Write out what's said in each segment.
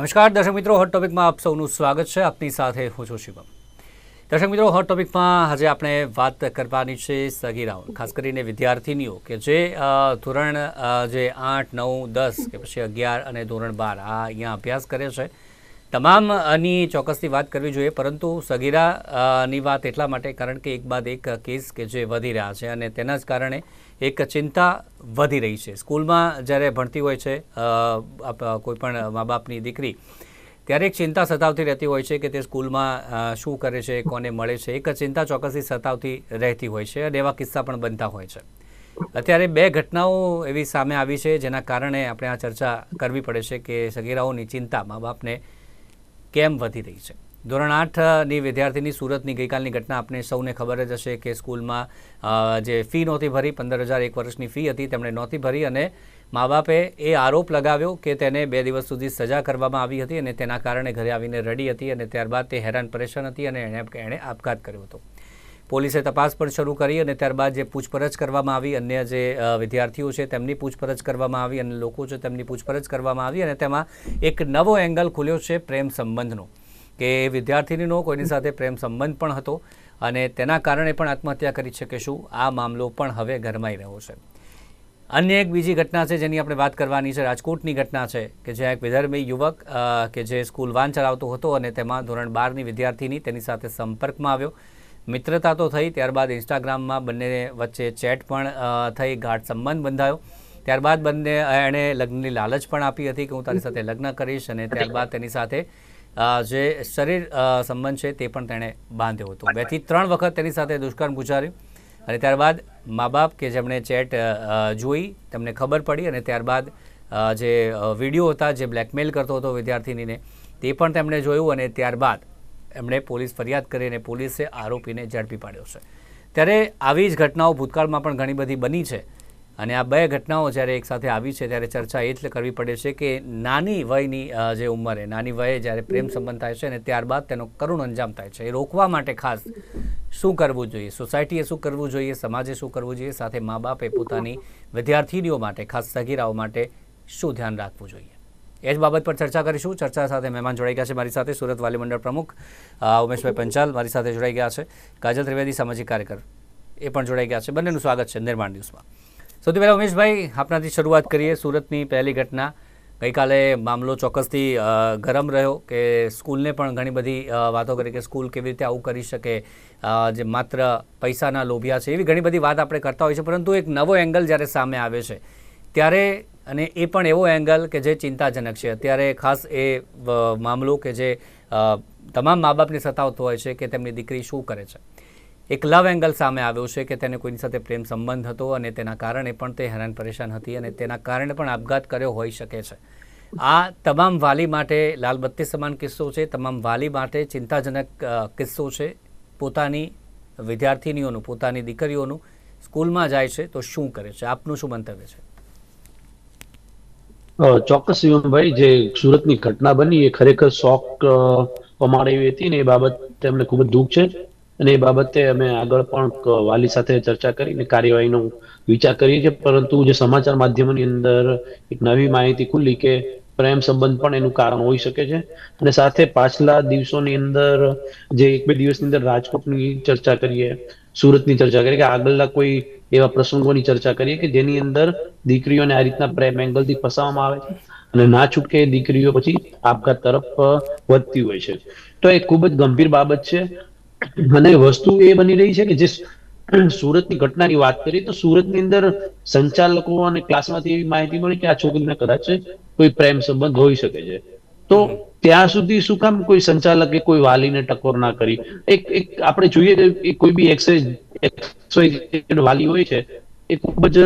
નમસ્કાર, દર્શક મિત્રો હોટ ટોપિકમાં આપ સૌનું સ્વાગત છે. આપની સાથે હું છું શિવમ. દર્શક મિત્રો હોટ ટોપિકમાં આજે આપણે વાત કરવાની છે સગીરાઓ ખાસ કરીને વિદ્યાર્થીનીઓ કે જે ધોરણ જે આઠ, નવ, દસ કે પછી અગિયાર અને ધોરણ બાર આ અહીંયા અભ્યાસ કરે છે. તમામની ચોક્કસથી વાત કરવી જોઈએ, પરંતુ સગીરાની વાત એટલા માટે, કારણ કે એક બાદ એક કેસ કે જે વધી રહ્યા છે અને તેના જ કારણે એક ચિંતા વધી રહી છે. સ્કૂલમાં જ્યારે ભણતી હોય છે અ, આપ- કોઈ પણ મા બાપની દીકરી ત્યારે એક ચિંતા સતાવતી રહેતી હોય છે કે તે સ્કૂલમાં શું કરે છે કોને મળે છે. એક ચિંતા ચોક્કસથી સતાવતી રહેતી હોય છે અને એવા કિસ્સા પણ બનતા હોય છે. અત્યારે બે ઘટનાઓ એવી સામે આવી છે જેના કારણે આપણે આ ચર્ચા કરવી પડે છે કે સગીરાઓની ચિંતા મા બાપને કેમ વધી રહી છે. ધોરણ આઠની વિદ્યાર્થીની સુરતની ગઈકાલની ઘટના આપને સૌને ખબર જ હશે કે સ્કૂલમાં જે ફી નહોતી ભરી, પંદર હજાર એક વર્ષની ફી હતી, તેમણે નહોતી ભરી અને મા બાપે એ આરોપ લગાવ્યો કે તેને બે દિવસ સુધી સજા કરવામાં આવી હતી અને તેના કારણે ઘરે આવીને રડી હતી અને ત્યારબાદ તે હેરાન પરેશાન હતી અને એણે એણે આપઘાત કર્યો હતો. પોલીસે તપાસ પણ શરૂ કરી અને ત્યારબાદ જે પૂછપરછ કરવામાં આવી, અન્ય જે વિદ્યાર્થીઓ છે તેમની પૂછપરછ કરવામાં આવી અને લોકો છે તેમની પૂછપરછ કરવામાં આવી અને તેમાં એક નવો એંગલ ખુલ્યો છે પ્રેમ સંબંધનો. કે વિદ્યાર્થીનીનો કોઈની સાથે પ્રેમ સંબંધ પણ હતો અને તેના કારણે પણ આત્મહત્યા કરી શકે શું? આ મામલો પણ હવે ગરમાઈ રહ્યો છે. અન્ય એક બીજી ઘટના છે જેની આપણે વાત કરવાની છે, રાજકોટની ઘટના છે કે જ્યાં એક વિધર્મી યુવક કે જે સ્કૂલ વાન ચલાવતો હતો અને તેમાં ધોરણ બારની વિદ્યાર્થીની તેની સાથે સંપર્કમાં આવ્યો. મિત્રતા તો થઈ, ત્યારબાદ ઇન્સ્ટાગ્રામમાં બંને વચ્ચે ચેટ પણ થઈ, ગાઢ સંબંધ બંધાયો. ત્યારબાદ બંને, એણે લગ્નની લાલચ પણ આપી હતી કે હું તારી સાથે લગ્ન કરીશ અને ત્યારબાદ તેની સાથે જે શરીર સંબંધ છે તે પણ તેણે બાંધ્યો હતો. બેથી ત્રણ વખત તેની સાથે દુષ્કર્મ ગુજાર્યું અને ત્યારબાદ મા બાપ કે જેમણે ચેટ જોઈ તેમને ખબર પડી અને ત્યારબાદ જે વીડિયો હતા જે બ્લેકમેલ કરતો હતો વિદ્યાર્થીનીને તે પણ તેમણે જોયું અને ત્યારબાદ એમણે પોલીસ ફરિયાદ કરી અને પોલીસે આરોપીને ઝડપી પાડ્યો છે. ત્યારે આવી જ ઘટનાઓ ભૂતકાળમાં પણ ઘણી બધી બની છે. અને આ બે ઘટનાઓ જ્યારે એકસાથે આવી છે ત્યારે ચર્ચા એટલે કરવી પડે છે કે નાની વયની જે ઉંમરે નાની વયે જ્યારે પ્રેમ સંબંધ થાય છે અને ત્યારબાદ તેનો કરુણ અંજામ થાય છે. એ રોકવા માટે ખાસ શું કરવું જોઈએ? સોસાયટીએ શું કરવું જોઈએ? સમાજે શું કરવું જોઈએ? સાથે મા બાપે પોતાની વિદ્યાર્થીનીઓ માટે ખાસ સગીરાઓ માટે શું ધ્યાન રાખવું જોઈએ? એ જ બાબત પર ચર્ચા કરીશું. ચર્ચા સાથે મહેમાન જોડાઈ ગયા છે મારી સાથે સુરત વાલી મંડળ પ્રમુખ ઉમેશભાઈ પંચાલ મારી સાથે જોડાઈ ગયા છે. કાજલ ત્રિવેદી સામાજિક કાર્યકર એ પણ જોડાઈ ગયા છે. બંનેનું સ્વાગત છે નિર્માણ ન્યૂઝમાં. સૌથી પહેલાં ઉમેશભાઈ આપણાથી શરૂઆત કરીએ સુરતની પહેલી ઘટના. ગઈકાલે મામલો ચોક્કસથી ગરમ રહ્યો કે સ્કૂલને પણ ઘણી બધી વાતો કરી કે સ્કૂલ કેવી રીતે આવું કરી શકે જે માત્ર પૈસાના લોભિયા છે એવી ઘણી બધી વાત આપણે કરતા હોઈએ છીએ પરંતુ એક નવો એંગલ જ્યારે સામે આવે છે, ત્યારે, અને એ પણ એવો એંગલ કે જે ચિંતાજનક છે. અત્યારે ખાસ એ મામલો કે જે તમામ મા બાપને સતાવતો હોય છે કે તેમની દીકરી શું કરે છે. એક લવ એંગલ સામે આવ્યો છે કે તેને કોઈની સાથે પ્રેમ સંબંધ હતો અને તેના કારણે પણ તે હેરાન પરેશાન હતી અને તેના કારણે પણ આપઘાત કર્યો હોઈ શકે છે. આ તમામ વાલી માટે લાલબત્તી સમાન કિસ્સો છે. તમામ વાલી માટે ચિંતાજનક કિસ્સો છે. પોતાની વિદ્યાર્થીનીઓનું પોતાની દીકરીઓનું સ્કૂલમાં જાય છે તો શું કરે છે? આપનું શું મંતવ્ય છે? ચોક્કસ શિવમભાઈ જે સુરતની ઘટના બની એ ખરેખર શોક અ, પમાડે એવી હતી ને એ બાબત તેમને ખૂબ જ દુઃખ છે. અને એ બાબતે અમે આગળ પણ વાલી સાથે ચર્ચા કરીને કાર્યવાહીનો વિચાર કરીએ છીએ. પરંતુ જે સમાચાર માધ્યમોની અંદર એક નવી માહિતી ખુલ્લી કે પ્રેમ સંબંધ પણ એનું કારણ હોઈ શકે છે. અને સાથે પાછલા દિવસોની અંદર જે એક બે દિવસની અંદર રાજકોટની ચર્ચા કરીએ, સુરતની ચર્ચા કરીએ કે આગળના કોઈ એવા પ્રસંગોની ચર્ચા કરીએ કે જેની અંદર દીકરીઓને આ રીતના પ્રેમ એંગલથી ફસાવવામાં આવે છે અને ના છૂટકે દીકરીઓ પછી આપઘાત તરફ વધતી હોય છે. તો એ ખૂબ જ ગંભીર બાબત છે. અને વસ્તુ એ બની રહી છે કે જે સુરતની ઘટનાની વાત કરીએ તો સુરતની અંદર સંચાલકો અને ક્લાસમાંથી એવી માહિતી મળી કે આ છોકરીના કદાચ કોઈ પ્રેમ સંબંધ હોઈ શકે છે. તો ત્યાં સુધી શું કામ કોઈ સંચાલકે કોઈ વાલીને ટકોર ના કરી? એક એક આપણે જોઈએ કે એ કોઈ બી એક્સાઇઝ વાલી હોય છે એ ખૂબ જ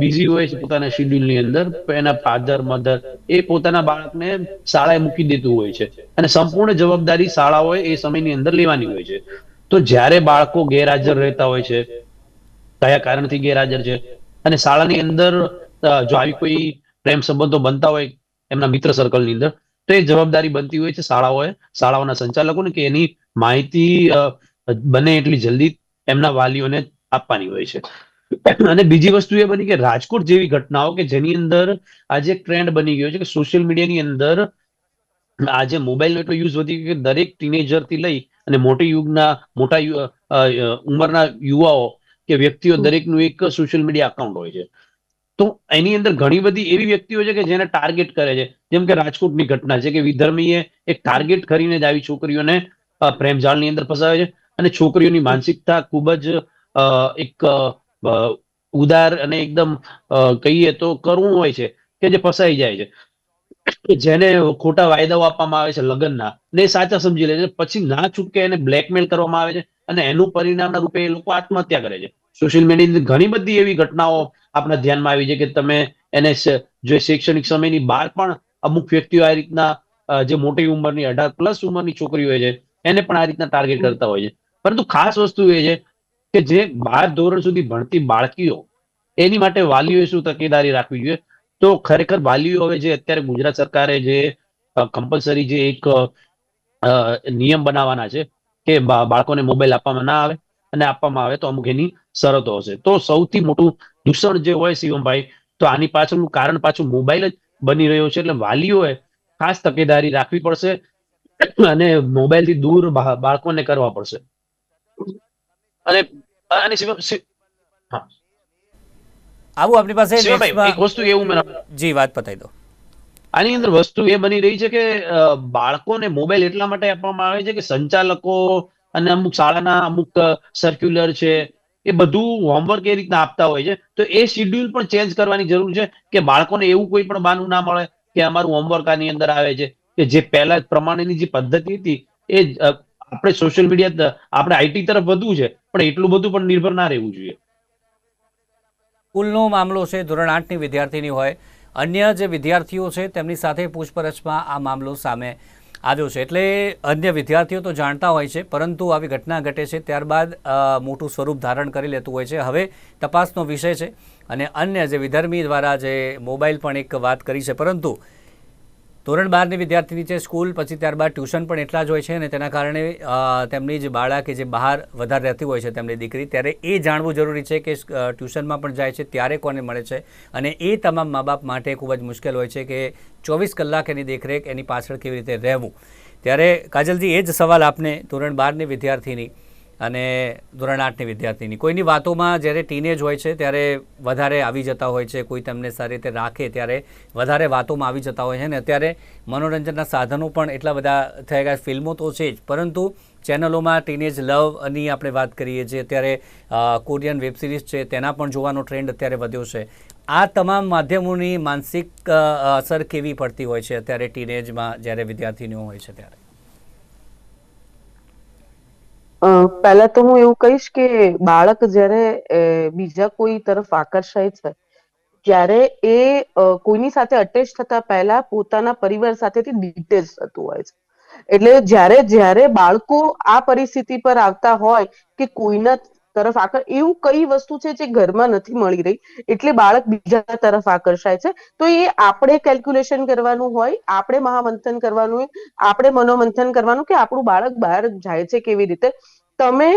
બિઝી હોય છે પોતાના શેડ્યુલની અંદર. એના ફાધર મધર એ પોતાના બાળકને શાળાએ મૂકી દેતું હોય છે. અને સંપૂર્ણ જવાબદારી શાળાઓએ એ સમયની અંદર લેવાની હોય છે. તો જ્યારે બાળકો ગેરહાજર રહેતા હોય છે, કયા કારણથી ગેરહાજર છે? અને શાળાની અંદર જો આવી કોઈ પ્રેમ સંબંધો બનતા હોય એમના મિત્ર સર્કલની અંદર, તો એ જવાબદારી બનતી હોય છે શાળાઓએ, શાળાઓના સંચાલકોને કે એની માહિતી બને એટલી જલ્દી એમના વાલીઓને આપવાની હોય છે. અને બીજી વસ્તુ એ બની કે રાજકોટ જેવી ઘટનાઓ કે જેની અંદર આજે એક ટ્રેન્ડ બની ગયો છે કે સોશિયલ મીડિયાની અંદર આજે મોબાઈલનો એટલો યુઝ વધી ગયો કે દરેક ટીનેજરથી લઈ અને મોટી યુગના, મોટા ઉંમરના યુવાઓ કે વ્યક્તિઓ દરેકનું એક સોશિયલ મીડિયા અકાઉન્ટ હોય છે. તો એની અંદર ઘણી બધી એવી વ્યક્તિઓ છે કે જેને ટાર્ગેટ કરે છે. જેમ કે રાજકોટની ઘટના છે કે વિધર્મીએ એક ટાર્ગેટ કરીને જ આવી છોકરીઓને પ્રેમજાળની અંદર ફસાવે છે. અને છોકરીઓની માનસિકતા ખૂબ જ એક ઉદાર અને એકદમ કહીએ તો કરવું હોય છે કે જે ફસાઈ જાય છે. જેને ખોટા વાયદાઓ આપવામાં આવે છે લગ્નના, ને સાચા સમજી લે છે. પછી ના છૂટકે એને બ્લેકમેલ કરવામાં આવે છે અને એનું પરિણામના રૂપે એ લોકો આત્મહત્યા કરે છે. સોશિયલ મીડિયાની ઘણી બધી એવી ઘટનાઓ આપણા ધ્યાનમાં આવી છે કે તમે એને જો શૈક્ષણિક સમયની બહાર પણ અમુક વ્યક્તિઓ આ રીતના જે મોટી ઉંમરની અઢાર પ્લસ ઉંમરની છોકરીઓ હોય છે, એને પણ આ રીતના ટાર્ગેટ કરતા હોય છે. પરંતુ ખાસ વસ્તુ એ છે કે જે બાર ધોરણ સુધી ભણતી બાળકીઓ, એની માટે વાલીઓએ શું તકેદારી રાખવી જોઈએ? તો ખરેખર વાલીઓ હવે જે અત્યારે ગુજરાત સરકારે જે કમ્પલસરી જે એક નિયમ બનાવવાના છે કે બાળકોને મોબાઈલ આપવામાં ના આવે અને આપવામાં આવે તો અમુક એની શરતો હશે. તો સૌથી મોટું દૂષણ જે હોય શિવમભાઈ, તો આની પાછળનું કારણ પાછું મોબાઈલ જ બની રહ્યો છે. એટલે વાલીઓએ ખાસ તકેદારી રાખવી પડશે અને મોબાઈલથી દૂર બાળકોને કરવા પડશે. અને અને શિવમ શિવ- આવું આપણી પાસે એક વસ્તુ એવું મને જી વાત પતાવી દો. આની અંદર વસ્તુ એ બની રહી છે કે બાળકોને મોબાઈલ એટલા માટે આપવામાં આવે છે કે સંચાલકો અને અમુક શાળાના અમુક સર્ક્યુલર છે એ બધું હોમવર્ક એ રીતના આપતા હોય છે. તો એ શિડ્યુલ પણ ચેન્જ કરવાની જરૂર છે કે બાળકોને એવું કોઈ પણ બાનું ના મળે કે અમારું હોમવર્ક આની અંદર આવે છે. કે જે પહેલા પ્રમાણેની જે પદ્ધતિ હતી એ આપણે સોશિયલ મીડિયા આપણે આઈટી તરફ વધવું છે, પણ એટલું બધું પણ નિર્ભર ના રહેવું જોઈએ. સ્કૂલનો મામલો છે, ધોરણ આઠની વિદ્યાર્થીની હોય. અન્ય જે વિદ્યાર્થીઓ છે, તેમની સાથે પૂછપરછમાં આ મામલો સામે આવ્યો છે. એટલે અન્ય વિદ્યાર્થીઓ તો જાણતા હોય છે, પરંતુ આવી ઘટના ઘટે છે, ત્યારબાદ મોટું સ્વરૂપ ધારણ કરી લેતું હોય છે. હવે તપાસનો વિષય છે અને અન્ય જે વિધર્મી દ્વારા જે મોબાઈલ પણ એક વાત કરી છે, પરંતુ ધોરણ બારની વિદ્યાર્થીની છે સ્કૂલ, પછી ત્યારબાદ ટ્યુશન પણ એટલા જ હોય છે અને તેના કારણે તેમની જે બાળા કે જે બહાર વધારે રહેતી હોય છે તેમની દીકરી, ત્યારે એ જાણવું જરૂરી છે કે ટ્યુશનમાં પણ જાય છે, ત્યારે કોને મળે છે અને એ તમામ મા બાપ માટે ખૂબ જ મુશ્કેલ હોય છે કે ચોવીસ કલાક એની દેખરેખ, એની પાછળ કેવી રીતે રહેવું. ત્યારે કાજલજી, એ જ સવાલ આપને ધોરણ બારની વિદ્યાર્થીની અને ધોરણ આઠની વિદ્યાર્થીની. કોઈની વાતોમાં જ્યારે ટીનેજ હોય છે, ત્યારે વધારે આવી જતા હોય છે, કોઈ તમને સારી રીતે રાખે, ત્યારે વધારે વાતોમાં આવી જતા હોય છે. ને અત્યારે મનોરંજનના સાધનો પણ એટલા બધા થઈ ગયા, ફિલ્મો તો છે જ. પરંતુ ચેનલોમાં ટીનેજ લવની આપણે વાત કરીએ છીએ, અત્યારે કોરિયન વેબ સિરીઝ છે, તેના પણ જોવાનો ટ્રેન્ડ અત્યારે વધ્યો છે. આ તમામ માધ્યમોની માનસિક અસર કેવી પડતી હોય છે અત્યારે ટીનેજમાં જ્યારે વિદ્યાર્થીનીઓ હોય છે ત્યારે? પહેલા તો હું એવું કહીશ કે બાળક જ્યારે બીજા કોઈ તરફ આકર્ષાય છે, ત્યારે એ કોઈની સાથે અટેચ થતા પહેલા પોતાના પરિવાર સાથેથી ડિટેચ થતું હોય છે. એટલે જ્યારે જ્યારે બાળકો આ પરિસ્થિતિ પર આવતા હોય કે કોઈના તરફ આકર, એવું કઈ વસ્તુ છે જે ઘરમાં નથી મળી રહી? એટલે બાળક બીજા તરફ આકર્ષાય છે. તો એ આપણે કેલ્ક્યુલેશન કરવાનું હોય, આપણે મહામંથન કરવાનું હોય, આપણે મનોમંથન કરવાનું કે આપણું બાળક બહાર જાય છે કેવી રીતે? તમે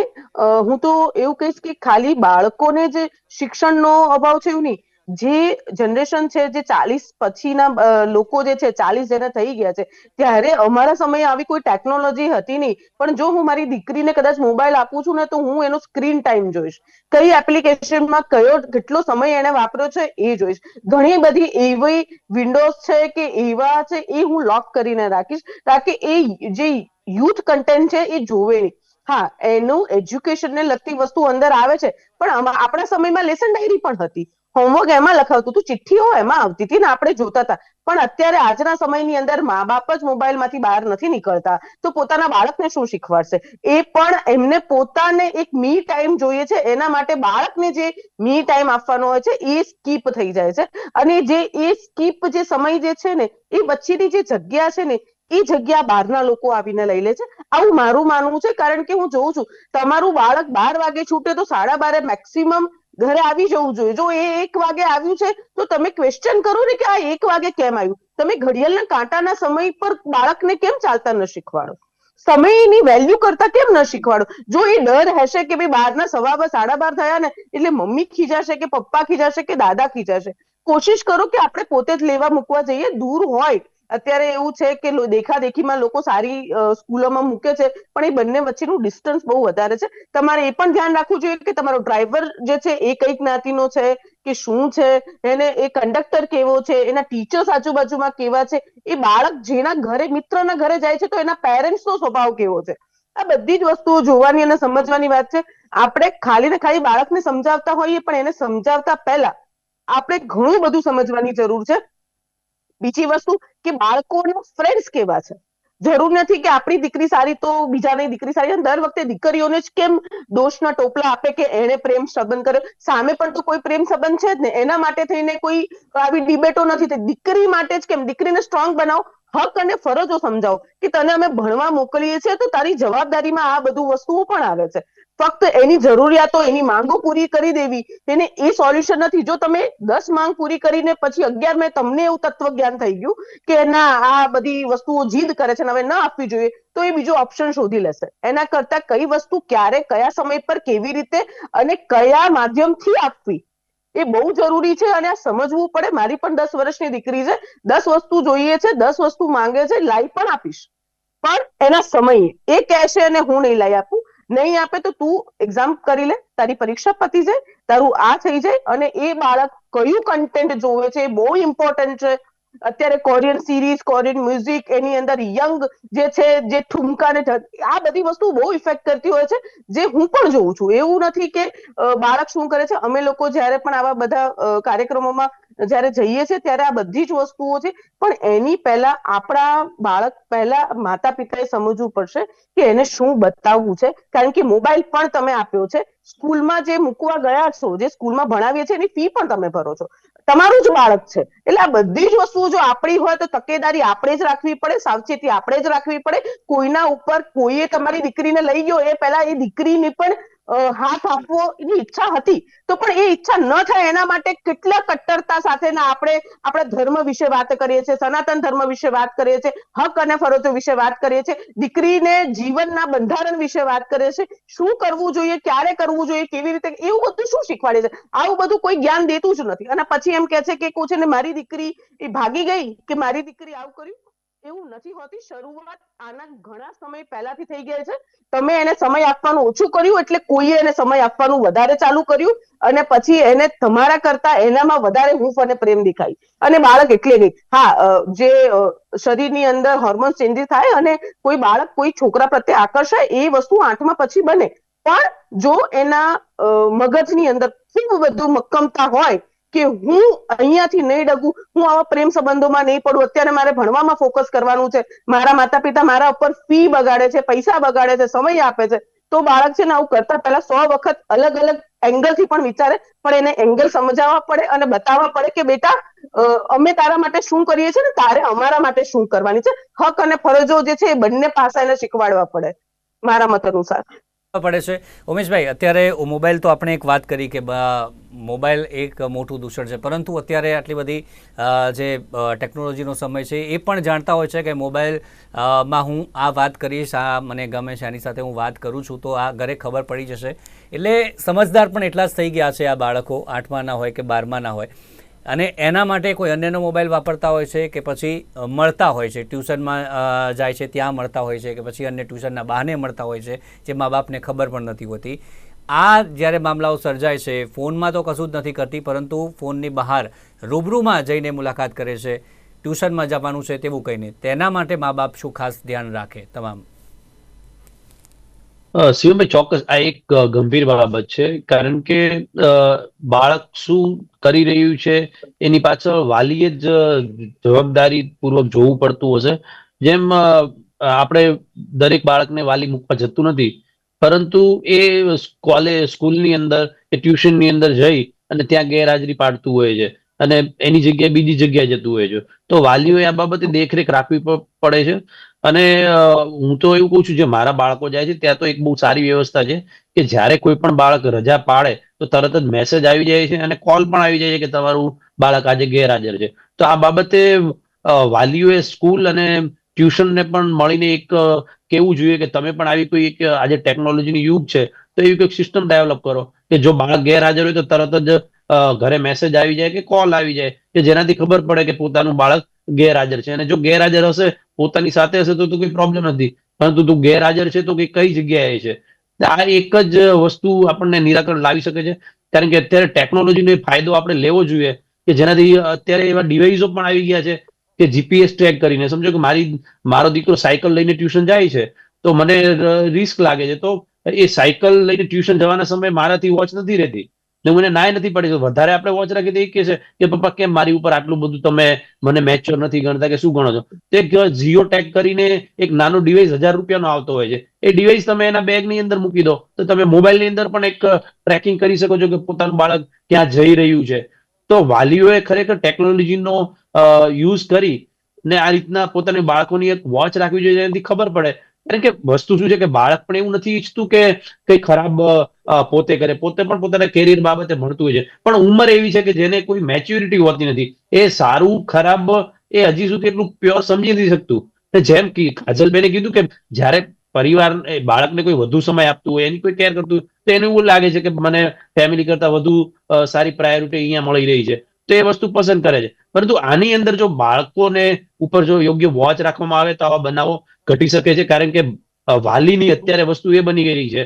હું તો એવું કહીશ કે ખાલી બાળકોને જે શિક્ષણનો અભાવ છે એવું નહીં. જે જનરેશન છે, જે ચાલીસ પછીના લોકો જે છે, ચાલીસ જેને થઈ ગયા છે, ત્યારે અમારા સમયે આવી કોઈ ટેકનોલોજી હતી નહીં. પણ જો હું મારી દીકરીને કદાચ મોબાઈલ આપું છું ને, તો હું એનો સ્ક્રીન ટાઈમ જોઈશ. કઈ એપ્લિકેશનમાં કયો, કેટલો સમય એને વાપર્યો છે, એ જોઈશ. ઘણી બધી એવી વિન્ડોઝ છે કે એવા છે, એ હું લોક કરીને રાખીશ, તાકે એ જે યુથ કન્ટેન્ટ છે, એ જોવે નહીં. હા, એનું એજ્યુકેશનને લગતી વસ્તુ અંદર આવે છે, પણ આપણા સમયમાં લેસન ડાયરી પણ હતી. હોમવર્ક એમાં લખાવતું હતું. ચિઠ્ઠીઓ એમાં આવતી હતી ને આપણે જોતા હતા. પણ અત્યારે આજના સમયની અંદર મા બાપ જ મોબાઈલમાંથી બહાર નથી નીકળતા. તો પોતાના બાળકને શું શીખવાડશે? એ પણ એમને પોતાને એક મી ટાઈમ જોઈએ છે. એના માટે બાળકને જે મી ટાઈમ આપવાનો હોય છે, એ સ્કીપ થઈ જાય છે. અને જે એ સ્કીપ જે સમય જે છે ને, એ વચ્ચેની જે જગ્યા છે ને, એ જગ્યા બહારના લોકો આવીને લઈ લે છે. આવું મારું માનવું છે. કારણ કે હું જોઉં છું, તમારું બાળક બાર વાગે છૂટે તો સાડા બારે મેક્સિમમ ઘરે આવી જવું જોઈએ. જો એ એક વાગે આવ્યું છે, તો તમે ક્વેશ્ચન કરો ને કે આ એક વાગે કેમ આવ્યું? તમે ઘડિયાળના કાંટાના સમય પર બાળકને કેમ ચાલતા ન શીખવાડો? સમયની વેલ્યુ કરતા કેમ ન શીખવાડો? જો એ ડર હશે કે ભાઈ બારના સવા બાર સાડા બાર થયા ને, એટલે મમ્મી ખીજાશે કે પપ્પા ખીજાશે કે દાદા ખીજાશે? કોશિશ કરો કે આપણે પોતે જ લેવા મૂકવા જઈએ. દૂર હોય અત્યારે એવું છે કે દેખાદેખીમાં લોકો સારી સ્કૂલોમાં મૂકે છે, પણ એ બંને વચ્ચેનું ડિસ્ટન્સ બહુ વધારે છે. તમારે એ પણ ધ્યાન રાખવું જોઈએ કે તમારો ડ્રાઈવર જે છે એ કઈ જ્ઞાતિનો છે કે શું છે, એને એ કંડક્ટર કેવો છે, એના ટીચર્સ આજુબાજુમાં કેવા છે, એ બાળક જેના ઘરે, મિત્રના ઘરે જાય છે તો એના પેરેન્ટ્સનો સ્વભાવ કેવો છે. આ બધી જ વસ્તુઓ જોવાની અને સમજવાની વાત છે. આપણે ખાલી ને ખાલી બાળકને સમજાવતા હોઈએ પણ એને સમજાવતા પહેલા આપણે ઘણું બધું સમજવાની જરૂર છે. બીજી વસ્તુ કે બાળકોના ફ્રેન્ડ્સ કેવા છે? જરૂર નથી કે આપણી દીકરી સારી તો બીજાની દીકરી સારી દર વખતે દીકરીઓને જ કેમ દોષના ટોપલા આપે કે એણે પ્રેમ સંબંધ કર્યો? સામે પણ તો કોઈ પ્રેમ સંબંધ છે જ ને એના માટે થઈને કોઈ આવી ડિબેટો નથી થઈ દીકરી માટે જ કેમ? દીકરીને સ્ટ્રોંગ બનાવો. હક અને ફરજો સમજાવો કે તને અમે ભણવા મોકલીએ છીએ તો તારી જવાબદારીમાં આ બધું વસ્તુઓ પણ આવે છે. ફક્ત એની જરૂરિયાતો, એની માંગો પૂરી કરી દેવી. તેને એ સોલ્યુશન નથી. જો તમે દસ માંગ પૂરી કરીને પછી અગિયાર મેં તમને એવું તત્વ જ્ઞાન થઈ ગયું કે ના, આ બધી વસ્તુઓ જીદ કરે છે હવે ન આપવી જોઈએ, તો એ બીજો ઓપ્શન શોધી લેશે. એના કરતા કઈ વસ્તુ ક્યારે, કયા સમય પર કેવી રીતે અને કયા માધ્યમથી આપવી? એ બહુ જરૂરી છે અને આ સમજવું પડે. મારી પણ દસ વર્ષની દીકરી છે. દસ વસ્તુ જોઈએ છે, દસ વસ્તુ માંગે છે, લાઈ પણ આપીશ. પણ એના સમયે એ કહેશે અને હું નહીં લઈ આપું. નહીં આપે તો તું એક્ઝામ કરી લે, તારી પરીક્ષા પતી જાય, તારું આ થઈ જાય અને એ બાળક કયું કન્ટેન્ટ જોવે છે એ બહુ ઇમ્પોર્ટન્ટ છે. અત્યારે કોરિયન સિરીઝ કોરિયન મ્યુઝિક એની અંદર યંગ જે છે, જે ઠુમકા ને આ બધી વસ્તુ બહુ ઇફેક્ટ કરતી હોય છે, જે હું પણ જોઉં છું. એવું નથી કે બાળક શું કરે છે? અમે લોકો જ્યારે પણ આવા બધા કાર્યક્રમોમાં જ્યારે જઈએ છીએ ત્યારે આ બધી જ વસ્તુઓ છે. પણ એની પહેલા આપણા બાળક પહેલા માતા પિતાએ સમજવું પડશે કે એને શું બતાવવું છે. કારણ કે મોબાઈલ પણ તમે આપ્યો છે. સ્કૂલમાં જે મૂકવા ગયા છો, જે સ્કૂલમાં ભણાવીએ છીએ, એની ફી પણ તમે ભરો છો. તમારું જ બાળક છે. એટલે આ બધી જ વસ્તુઓ જો આપણી હોય તો તકેદારી આપણે જ રાખવી પડે, સાવચેતી આપણે જ રાખવી પડે. કોઈના ઉપર કોઈએ તમારી દીકરીને લઈ ગયો, એ પહેલા એ દીકરીની પણ હાથ આપવો એની ઈચ્છા હતી. તો પણ એ ઈચ્છા ન થાય એના માટે કેટલા કટ્ટરતા સાથેના આપણે, આપણા ધર્મ વિશે વાત કરીએ છીએ, સનાતન ધર્મ વિશે વાત કરીએ છીએ, હક અને ફરજો વિશે વાત કરીએ છીએ, દીકરીને જીવનના બંધારણ વિશે વાત કરીએ છીએ, શું કરવું જોઈએ, ક્યારે કરવું જોઈએ, કેવી રીતે, એવું બધું શું શીખવાડે છે? આવું બધું કોઈ જ્ઞાન દેતું જ નથી. અને પછી એમ કે છે કે કોઈ છે ને, મારી દીકરી એ ભાગી ગઈ કે મારી દીકરી આવું કર્યું? એવું નથી હોતી. શરૂઆત આના ઘણા સમય પહેલાથી થઈ ગઈ છે. તમે એને સમય આપવાનું ઓછું કર્યું એટલે કોઈએ એને સમય આપવાનું વધારે ચાલુ કર્યું અને પછી એને તમારા કરતા એનામાં વધારે હૂંફ અને પ્રેમ દેખાય. અને બાળક એટલે નહીં. હા જે શરીરની અંદર હોર્મોન ચેન્જીસ થાય અને કોઈ બાળક કોઈ છોકરા પ્રત્યે આકર્ષાય એ વસ્તુ આઠમા પછી બને. પણ જો એના મગજની અંદર ખૂબ બધું મક્કમતા હોય કે હું અહીંયાથી નહીં ડગું, હું આવા પ્રેમ સંબંધોમાં નહીં પડું, અત્યારે મારે ભણવામાં ફોકસ કરવાનું છે, મારા માતા પિતા મારા ઉપર ફી બગાડે છે, પૈસા બગાડે છે, સમય આપે છે, તો બાળક છે ને આવું કરતા પહેલા સો વખત અલગ અલગ એંગલથી પણ વિચારે, પણ એને એંગલ સમજાવવા પડે અને બતાવવા પડે કે બેટા અમે તારા માટે શું કરીએ છીએ ને, તારે અમારા માટે શું કરવાની છે, હક અને ફરજો જે છે એ બંને પાસા એને શીખવાડવા પડે, મારા મત અનુસાર. પડે છે. ઉમેશભાઈ, અત્યારે મોબાઈલ તો આપણે એક વાત કરી કે મોબાઈલ એક મોટું દૂષણ છે. પરંતુ અત્યારે આટલી બધી જે ટેકનોલોજીનો સમય છે, એ પણ જાણતા હોય છે કે મોબાઈલમાં હું આ વાત કરીશ, આ મને ગમે છે, આની સાથે હું વાત કરું છું, તો આ ઘરે ખબર પડી જશે. એટલે સમજદાર પણ એટલા જ થઈ ગયા છે આ બાળકો, આઠમાના હોય કે બારમાના હોય. અને એના માટે કોઈ અન્યનો મોબાઈલ વાપરતા હોય છે કે પછી મળતા હોય છે. ટ્યુશનમાં જાય છે, ત્યાં મળતા હોય છે કે પછી અન્ય ટ્યુશનના બહાને મળતા હોય છે, જે મા બાપને ખબર પણ નથી હોતી. આ જ્યારે મામલાઓ સર્જાય છે, ફોનમાં તો કશું જ નથી કરતી, પરંતુ ફોનની બહાર રૂબરૂમાં જઈને મુલાકાત કરે છે. ટ્યુશનમાં જવાનું છે તેવું કહીને. તેના માટે મા બાપ શું ખાસ ધ્યાન રાખે? તમામ શિવમભાઈ ચોક્કસ, આ એક ગંભીર બાબત છે. કારણ કે બાળક શું કરી રહ્યું છે, એની પાછળ વાલીએ જ જવાબદારી પૂર્વક જોવું પડતું હશે. જેમ આપણે દરેક બાળકને વાલી મૂકવા જતું નથી, પરંતુ એ કોલેજ સ્કૂલની અંદર કે ટ્યુશનની અંદર જઈ અને ત્યાં ગેરહાજરી પાડતું હોય છે અને એની જગ્યાએ બીજી જગ્યાએ જતું હોય છે. તો વાલીઓએ આ બાબતે દેખરેખ રાખવી પડે છે. અને હું તો એવું કહું છું, જે મારા બાળકો જાય છે, ત્યાં તો એક બહુ સારી વ્યવસ્થા છે કે જ્યારે કોઈ પણ બાળક રજા પાડે, તો તરત જ મેસેજ આવી જાય છે અને કોલ પણ આવી જાય છે કે તમારું બાળક આજે ગેરહાજર છે. તો આ બાબતે વાલીઓએ સ્કૂલ અને ટ્યુશનને પણ મળીને એક કેવું જોઈએ કે તમે પણ આવી કોઈ એક આજે ટેકનોલોજીની યુગ છે, તો એવી કોઈ સિસ્ટમ ડેવલપ કરો કે જો બાળક ગેરહાજર હોય તો તરત જ ઘરે મેસેજ આવી જાય કે કોલ આવી જાય કે જેનાથી ખબર પડે કે પોતાનું બાળક ગેરહાજર છે. અને જો ગેરહાજર હશે, પોતાની સાથે હશે તો કોઈ પ્રોબ્લેમ નથી. પરંતુ તું ગેરહાજર છે તો કે કઈ જગ્યાએ છે? આ એક જ વસ્તુ આપણને નિરાકરણ લાવી શકે છે. કારણ કે અત્યારે ટેકનોલોજીનો ફાયદો આપણે લેવો જોઈએ કે જેનાથી અત્યારે એવા ડિવાઇસો પણ આવી ગયા છે કે જીપીએસ ટ્રેક કરીને. સમજો કે મારી, મારો દીકરો સાયકલ લઈને ટ્યુશન જાય છે, તો મને રિસ્ક લાગે છે. તો એ સાયકલ લઈને ટ્યુશન જવાના સમયે મારાથી વોચ નથી રહેતી. ને મને નાય નથી પડી. વધારે આપણે વોચ રાખી દઈએ કે છે કે, પપ્પા, કેમ મારી ઉપર આટલું બધું તમે મને મેચ્યોર નથી ગણતા કે શું ગણો છો? તે જીઓ ટેગ કરીને એક નાનો ડિવાઇસ હજાર રૂપિયાનો આવતો હોય છે. એ ડિવાઇસ તમે એના બેગની અંદર મૂકી દો. તો તમે મોબાઈલની અંદર પણ એક ટ્રેકિંગ કરી શકો છો કે પોતાનું બાળક ક્યાં જઈ રહ્યું છે. તો વાલીઓએ ખરેખર ટેકનોલોજીનો યુઝ કરી ને આ રીતના પોતાની બાળકોની એક વોચ રાખવી જોઈએ જેનાથી ખબર પડે. કારણ કે વસ્તુ શું છે કે બાળક પણ એવું નથી ઈચ્છતું કે કઈ ખરાબ પોતે કરે. પોતે પણ પોતાના કેરિયર બાબતે ભણતું હોય છે. પણ ઉંમર એવી છે કે જેને કોઈ મેચ્યોરિટી હોતી નથી. એ સારું, ખરાબ, એ હજી સુધી એટલું પ્યોર સમજી નથી શકતું. જેમ કે કાજલબેને કીધું કે જ્યારે પરિવાર બાળકને કોઈ વધુ સમય આપતું હોય, એની કોઈ કેર કરતું હોય, તો એને એવું લાગે છે કે મને ફેમિલી કરતા વધુ સારી પ્રાયોરિટી અહીંયા મળી રહી છે. તો એ વસ્તુ પસંદ કરે છે. પરંતુ આની અંદર જો બાળકોને ઉપર જો યોગ્ય વોચ રાખવામાં આવે તો આવા બનાવો ઘટી શકે છે. કારણ કે વાલીની અત્યારે વસ્તુ એ બની ગઈ છે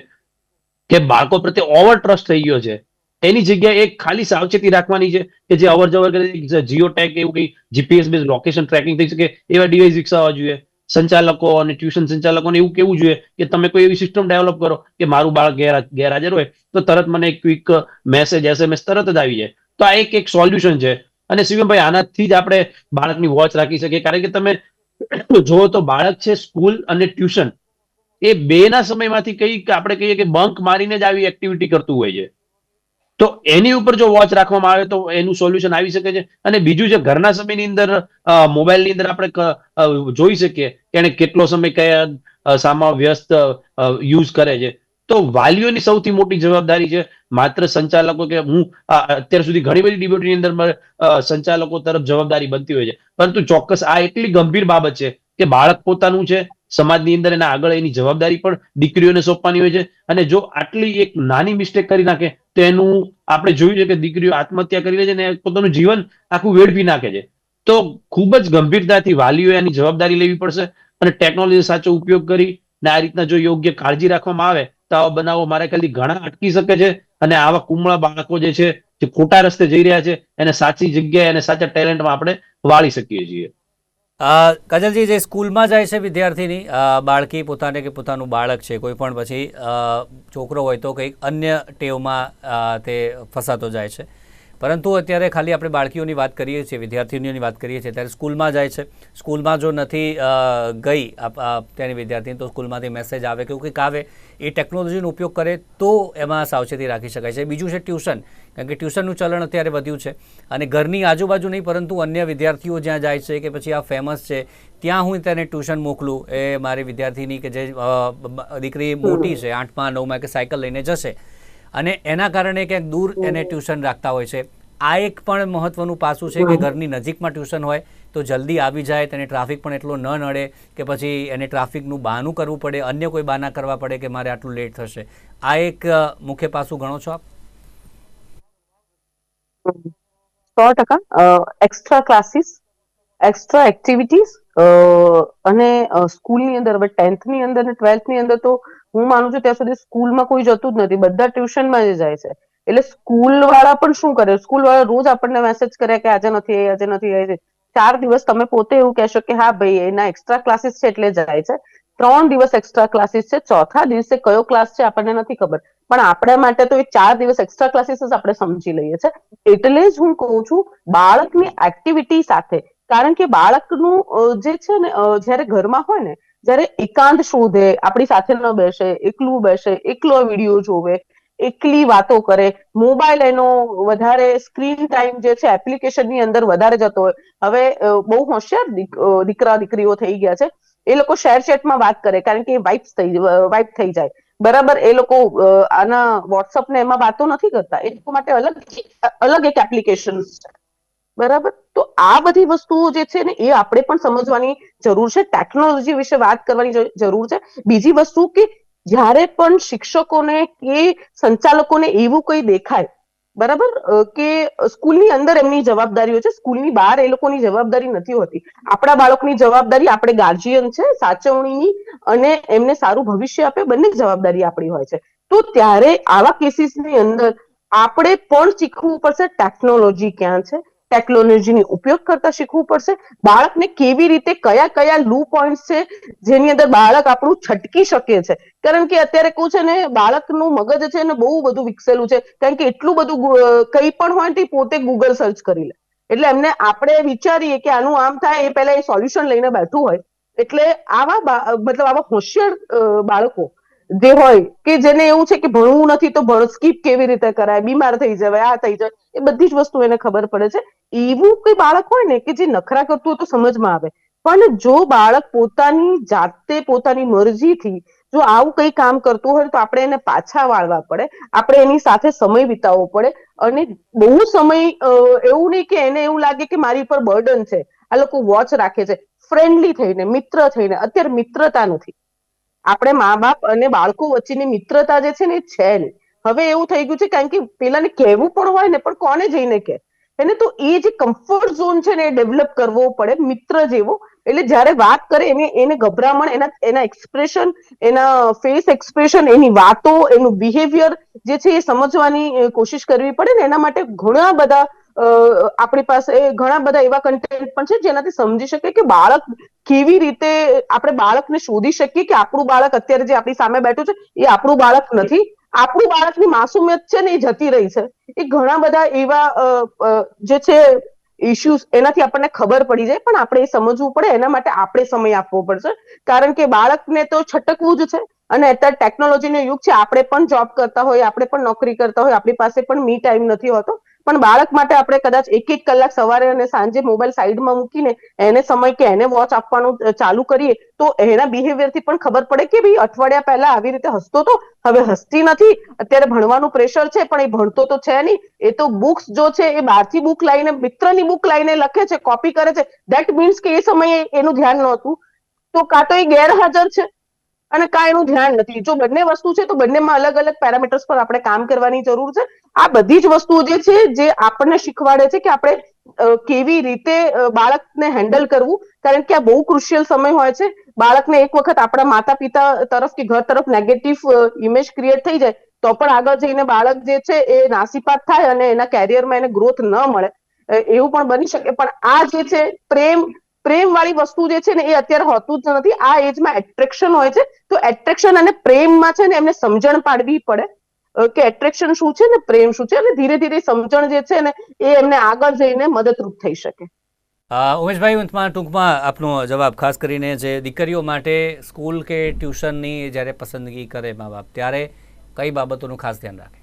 કે બાળકો પ્રત્યે ઓવર ટ્રસ્ટ થઈ ગયો છે. એની જગ્યાએ એક ખાલી સાવચેતી રાખવાની છે કે જે અવર જવર કરે જીઓ ટેક એવું કઈ જીપીએસ બેઝ લોકેશન ટ્રેકિંગ થઈ શકે એવા ડિવાઇસ વિકસાવવા જોઈએ. સંચાલકો અને ટ્યુશન સંચાલકોને એવું કેવું જોઈએ કે તમે કોઈ એવી સિસ્ટમ ડેવલપ કરો કે મારું બાળક ગેરહાજ- ગેરહાજર હોય તો તરત મને ક્વિક મેસેજ એસએમએસ તરત જ આવી જાય. તો આ એક એક સોલ્યુશન છે. અને શિવમભાઈ, આનાથી જ આપણે બાળકની વોચ રાખી શકીએ. કારણ કે તમે જુઓ તો બાળક છે સ્કૂલ અને ટ્યુશન એ બેના સમયમાંથી કઈ આપણે કહીએ કે બંક મારીને જ આવી એક્ટિવિટી કરતું હોય છે. તો એની ઉપર જો વોચ રાખવામાં આવે તો એનું સોલ્યુશન આવી શકે છે. અને બીજું છે ઘરના સમયની અંદર મોબાઈલની અંદર આપણે જોઈ શકીએ એને કેટલો સમય કયા સામા વ્યસ્ત યુઝ કરે છે. તો વાલીઓની સૌથી મોટી જવાબદારી છે માત્ર સંચાલકો કે હું અત્યાર સુધી ઘણી બધી ડિબેટની અંદર સંચાલકો તરફ જવાબદારી બનતી હોય છે. પરંતુ ચોક્કસ આ એટલી ગંભીર બાબત છે કે બાળક પોતાનું છે, સમાજની અંદર એના આગળ એની જવાબદારી પણ દીકરીઓને સોંપવાની હોય છે. અને જો આટલી એક નાની મિસ્ટેક કરી નાખે, તો એનું આપણે જોયું છે કે દીકરીઓ આત્મહત્યા કરી લે છે અને પોતાનું જીવન આખું વેડફી નાખે છે. તો ખૂબ જ ગંભીરતાથી વાલીઓએ એની જવાબદારી લેવી પડશે અને ટેકનોલોજી સાચો ઉપયોગ કરી ને આ રીતના જો યોગ્ય કાળજી રાખવામાં આવે આવા બનાવો, મારા ખ્યાલથી ઘણા અટકી શકે છે અને આવા કુમળા બાળકો જે છે, જે ખોટા રસ્તે જઈ રહ્યા છે, એને સાચી જગ્યાએ અને સાચા ટેલેન્ટમાં આપણે વાળી શકીએ છીએ. કાજલજી, જે સ્કૂલમાં જાય છે વિદ્યાર્થીની બાળકી પોતાને કે પોતાનું બાળક છે, કોઈ પણ પછી છોકરો હોય તો કંઈક અન્ય ટેવમાં તે ફસાતો જાય છે. પરંતુ અત્યારે ખાલી આપણે બાળકીઓની વાત કરીએ છીએ, વિદ્યાર્થીનીઓની વાત કરીએ છીએ, ત્યારે સ્કૂલમાં જાય છે. સ્કૂલમાં જો નથી ગઈ ત્યાંની વિદ્યાર્થીની, તો સ્કૂલમાંથી મેસેજ આવે કે કંઈક આવે. એ ટેકનોલોજીનો ઉપયોગ કરે તો એમાં સાવચેતી રાખી શકાય છે. બીજું છે ટ્યુશન કારણ કે ટ્યુશનનું ચલણ અત્યારે વધ્યું છે. અને ઘરની આજુબાજુ નહીં, પરંતુ અન્ય વિદ્યાર્થીઓ જ્યાં જાય છે કે પછી આ ફેમસ છે, ત્યાં હું તેને ટ્યુશન મોકલું. એ મારી વિદ્યાર્થીની કે જે દીકરી મોટી છે, આઠમાં, નવમાં, કે સાયકલ લઈને જશે. અને એના કારણે ક્યાંક દૂર એને ટ્યુશન રાખતા હોય છે. આ એક પણ મહત્વનું પાસું છે કે ઘરની નજીકમાં ટ્યુશન હોય તો જલ્દી આવી જાય તેને ટ્રાફિક પણ એટલો ન નડે કે પછી એને ટ્રાફિકનું બહાનું કરવું પડે અન્ય કોઈ બહાના કરવા પડે કે મારે આટલું લેટ થશે. આ એક મુખ્ય પાસું ગણો છો આપ? સો ટકા. એક્સ્ટ્રા ક્લાસીસ એક્સ્ટ્રા એક્ટિવિટીઝ અને સ્કૂલની અંદર હવે ટેન્થની અંદર ને ટ્વેલ્થની અંદર તો હું માનું છું ત્યાં સુધી સ્કૂલમાં કોઈ જતું જ નથી. બધા ટ્યુશનમાં જ જાય છે. એટલે સ્કૂલ વાળા પણ શું કરે? સ્કૂલ વાળા રોજ આપણને મેસેજ કરે કે આજે નથી આવી, આજે નથી આવી. ચાર દિવસ તમે પોતે એવું કહેશો કે હા ભાઈ એના એક્સ્ટ્રા ક્લાસીસ છે એટલે જાય છે. ત્રણ દિવસ એક્સ્ટ્રા ક્લાસીસ છે. ચોથા દિવસે કયો ક્લાસ છે આપણને નથી ખબર. પણ આપણા માટે તો એ ચાર દિવસ એક્સ્ટ્રા ક્લાસીસ જ આપણે સમજી લઈએ છે. એટલે જ હું કહું છું બાળકની એક્ટિવિટી સાથે. કારણ કે બાળકનું જે છે ને જ્યારે ઘરમાં હોય ને જ્યારે એકાંત શોધે, આપણી સાથે ન બેસે, એકલું બેસે, એકલો વીડિયો જોવે, એકલી વાતો કરે, મોબાઈલ એનો વધારે સ્ક્રીન ટાઈમ જે છે એપ્લિકેશનની અંદર વધારે જતો હોય. હવે બહુ હોશિયાર દીક- દીકરા, દીકરીઓ થઈ ગયા છે. એ લોકો શેર ચેટમાં વાત કરે, કારણ કે વાઇપ્સ થઈ વાઇપ થઈ જાય. બરાબર, એ લોકો આના વોટ્સઅપ ને એમાં વાતો નથી કરતા. એ લોકો માટે અલગ અલગ એક એપ્લિકેશન છે. બરાબર? તો આ બધી વસ્તુઓ જે છે ને એ આપણે પણ સમજવાની જરૂર છે. ટેકનોલોજી વિશે વાત કરવાની જરૂર છે. બીજી વસ્તુ કે જ્યારે પણ શિક્ષકોને કે સંચાલકોને એવું કંઈ દેખાય, બરાબર? કે સ્કૂલની અંદર એમની જવાબદારીઓ છે. સ્કૂલની બહાર એ લોકોની જવાબદારી નથી હોતી. આપણા બાળકની જવાબદારી આપણે ગાર્જિયન છે, સાચવણીની અને એમને સારું ભવિષ્ય આપે. બંને જવાબદારી આપણી હોય છે. તો ત્યારે આવા કેસીસની અંદર આપણે પણ શીખવું પડશે ટેકનોલોજી ક્યાં છે ટેકનોલોજીની ઉપયોગ કરતા શીખવું પડશે. બાળકને કેવી રીતે કયા કયા લૂ પોઈન્ટ છે, જેની અંદર બાળક આપણું છટકી શકે છે. કારણ કે અત્યારે કહું છે ને, બાળકનું મગજ છે ને બહુ બધું વિકસેલું છે. કારણ કે એટલું બધું કંઈ પણ હોય તે પોતે ગૂગલ સર્ચ કરી લે. એટલે એમને આપણે વિચારીએ કે આનું આમ થાય, એ પહેલા એ સોલ્યુશન લઈને બેઠું હોય. એટલે આવા મતલબ આવા હોશિયાર બાળકો જે હોય, કે જેને એવું છે કે ભણવું નથી તો સ્કીપ કેવી રીતે કરાય? બીમાર થઈ જવાય, આ થઈ જાય એ બધી જ વસ્તુ એને ખબર પડે છે. એવું કોઈ બાળક હોય ને કે જે નખરા કરતું હોય તો સમજમાં આવે. પણ જો બાળક પોતાની જાતે પોતાની મરજીથી જો આવું કઈ કામ કરતું હોય તો આપણે એને પાછા વાળવા પડે. આપણે એની સાથે સમય વિતાવવો પડે. અને બહુ સમય એવું નહીં કે એને એવું લાગે કે મારી પર બર્ડન છે. આ લોકો વોચ રાખે છે. ફ્રેન્ડલી થઈને, મિત્ર થઈને. અત્યારે મિત્રતા નથી. આપણે મા બાપ અને બાળકો વચ્ચેની મિત્રતા જે છે ને એ છે નહીં. હવે એવું થઈ ગયું છે કારણ કે પેલાને કહેવું પણ હોય ને, પણ કોને જઈને કે એને તો એ જે કમ્ફર્ટ ઝોન છે ને એ ડેવલપ કરવો પડે, મિત્ર જેવો. એટલે જ્યારે વાત કરે એને એને ગભરામણ, એના એના એક્સપ્રેશન એના ફેસ એક્સપ્રેશન એની વાતો, એનું બિહેવિયર જે છે એ સમજવાની કોશિશ કરવી પડે ને, એના માટે ઘણા બધા આપણી પાસે ઘણા બધા એવા કન્ટેન્ટ પણ છે જેનાથી સમજી શકે કે બાળક કેવી રીતે આપણે બાળકને શોધી શકીએ કે આપણું બાળક અત્યારે જે આપણી સામે બેઠું છે, એ આપણું બાળક નથી. આપણું બાળકની માસુમિયત છે ને એ જતી રહી છે. એ ઘણા બધા એવા જે છે ઇશ્યુઝ એનાથી આપણને ખબર પડી જાય, પણ આપણે એ સમજવું પડે, એના માટે આપણે સમય આપવો પડશે. કારણ કે બાળકને તો છટકવું જ છે અને અત્યારે ટેકનોલોજીનો યુગ છે, આપણે પણ જોબ કરતા હોય, આપણે પણ નોકરી કરતા હોય, આપણી પાસે પણ મી ટાઈમ નથી હોતો. પણ બાળક માટે આપણે કદાચ એક એક કલાક સવારે અને સાંજે મોબાઈલ સાઈડમાં મૂકીને એને સમય કે એને વોચ આપવાનું ચાલુ કરીએ, તો એના બિહેવિયરથી પણ ખબર પડે કે ભાઈ અઠવાડિયા પહેલા આવી રીતે હસતો તો હવે હસતી નથી, અત્યારે ભણવાનું પ્રેશર છે, પણ એ ભણતો તો છે નહીં. એ તો બુક્સ જો છે, એ બહારથી બુક લઈને, મિત્રની બુક લઈને લખે છે કોપી કરે છે. ધેટ મીન્સ કે એ સમયે એનું ધ્યાન નહોતું. તો કાં તો એ ગેરહાજર છે. અને કાંઈ એનું ધ્યાન નથી. જો બંને વસ્તુ છે, તો બંનેમાં અલગ અલગ પેરામીટર્સ પર આપણે કામ કરવાની જરૂર છે. આ બધી જ વસ્તુઓ જે છે, જે આપણને શીખવાડે છે કે આપણે કેવી રીતે બાળકને હેન્ડલ કરવું. કારણ કે આ બહુ ક્રુશિયલ સમય હોય છે. બાળકને એક વખત આપણા માતા પિતા તરફ કે ઘર તરફ નેગેટિવ ઇમેજ ક્રિએટ થઈ જાય, તો પણ આગળ જઈને બાળક જે છે, એ નાસીપાત થાય અને એના કેરિયરમાં એને ગ્રોથ ન મળે. એવું પણ બની શકે. પણ આ જે છે, પ્રેમ પ્રેમ વાળી વસ્તુ જે છે ને એ અત્યારે હોતું જ નથી. આ એજમાં એટ્રેક્શન હોય છે. તો એટ્રેક્શન અને પ્રેમમાં છે ને એમને સમજણ પાડવી પડે. કે એટ્રેક્શન શું છે ને પ્રેમ શું છે? અને ધીરે ધીરે સમજણ જે છે ને એ એમને આગળ જઈને મદદરૂપ થઈ શકે. ઉમેશભાઈ અંતમાં ટૂંકમાં આપનો જવાબ, ખાસ કરીને જે દીકરીઓ માટે સ્કૂલ કે ટ્યુશનની જ્યારે પસંદગી કરે મા બાપ, ત્યારે કઈ બાબતોનું ખાસ ધ્યાન રાખે?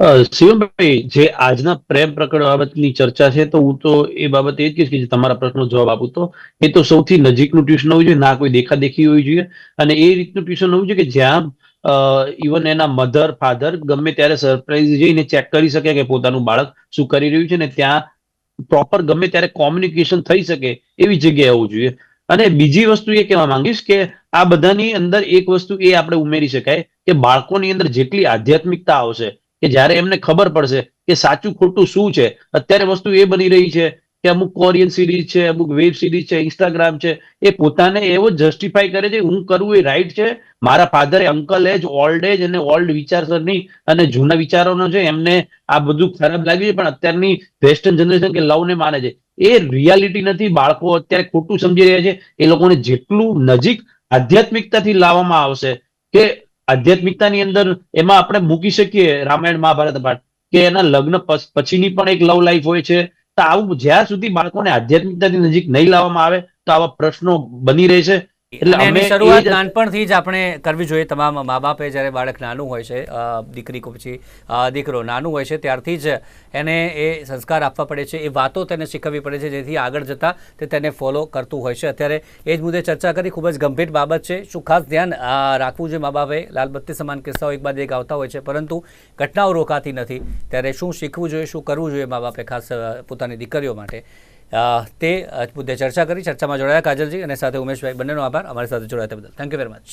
શિવમભાઈ, જે આજના પ્રેમ પ્રકરણ બાબતની ચર્ચા છે, તો હું તો એ બાબતે એ જ કહીશ કે તમારા પ્રશ્નનો જવાબ આપું તો, એ તો સૌથી નજીકનું ટ્યુશન હોવું જોઈએ, ના કોઈ દેખાદેખી હોવી જોઈએ. અને એ રીતનું ટ્યુશન હોવું જોઈએ કે જ્યાં ઇવન એના મધર ફાધર ગમે ત્યારે સરપ્રાઇઝ જઈને ચેક કરી શકે કે પોતાનું બાળક શું કરી રહ્યું છે ને ત્યાં પ્રોપર ગમે ત્યારે કોમ્યુનિકેશન થઈ શકે એવી જગ્યાએ હોવું જોઈએ. અને બીજી વસ્તુ એ કહેવા માંગીશ કે આ બધાની અંદર એક વસ્તુ એ આપણે ઉમેરી શકાય કે બાળકોની અંદર જેટલી આધ્યાત્મિકતા આવશે કે જ્યારે એમને ખબર પડશે કે સાચું ખોટું શું છે, અત્યારે વસ્તુ એ બની રહી છે કે અમુક કોરિયન સિરીઝ છે, અમુક વેબ સિરીઝ છે ઇન્સ્ટાગ્રામ છે, એ પોતાને એવો જસ્ટિફાઈ કરે છે, હું કરવું એ રાઈટ છે, મારા father uncle age old age અને ઓલ્ડ વિચારસરણી અને જૂના વિચારોનો છે, એમને આ બધું ખરાબ લાગ્યું છે, પણ અત્યારની વેસ્ટર્ન જનરેશન કે લવને માને છે. એ રિયાલિટી નથી, બાળકો અત્યારે ખોટું સમજી રહ્યા છે, એ લોકોને જેટલું નજીક આધ્યાત્મિકતાથી લાવવામાં આવશે કે આધ્યાત્મિકતાની અંદર એમાં આપણે મૂકી શકીએ રામાયણ, મહાભારત પાઠ કે એના લગ્ન પછ- પછીની પણ એક લવ લાઈફ હોય છે. તો આવું જ્યાં સુધી બાળકોને આધ્યાત્મિકતાની નજીક નહીં લાવવામાં આવે, તો આવા પ્રશ્નો બની રહેશે. એટલે એની શરૂઆત નાનપણથી જ આપણે કરવી જોઈએ. તમામ મા બાપે જ્યારે બાળક નાનું હોય છે દીકરી પછી દીકરો નાનું હોય છે ત્યારથી જ એને એ સંસ્કાર આપવા પડે છે. એ વાતો તેને શીખવવી પડે છે જેથી આગળ જતાં તે તેને ફોલો કરતું હોય છે. અત્યારે એ જ મુદ્દે ચર્ચા કરી. ખૂબ જ ગંભીર બાબત છે. શું ખાસ ધ્યાન રાખવું જોઈએ મા બાપે લાલબત્તી સમાન કિસ્સાઓ એક બાદ એક આવતા હોય છે પરંતુ ઘટનાઓ રોકાતી નથી. ત્યારે શું શીખવું જોઈએ શું કરવું જોઈએ મા બાપે ખાસ પોતાની દીકરીઓ માટે? તે મુદ્દે ચર્ચા કરી, ચર્ચામાં જોડાયા કાજલજી અને સાથે ઉમેશભાઈ બંનેનો આભાર. અમારી સાથે જોડાયા તે બદલ. થેન્ક યુ વેરી મચ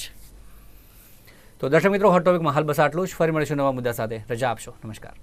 તો દર્શક મિત્રો હોટ ટોપિકમાં હાલ બસ આટલું જ. ફરી મળીશું નવા મુદ્દા સાથે. રજા આપશો. નમસ્કાર.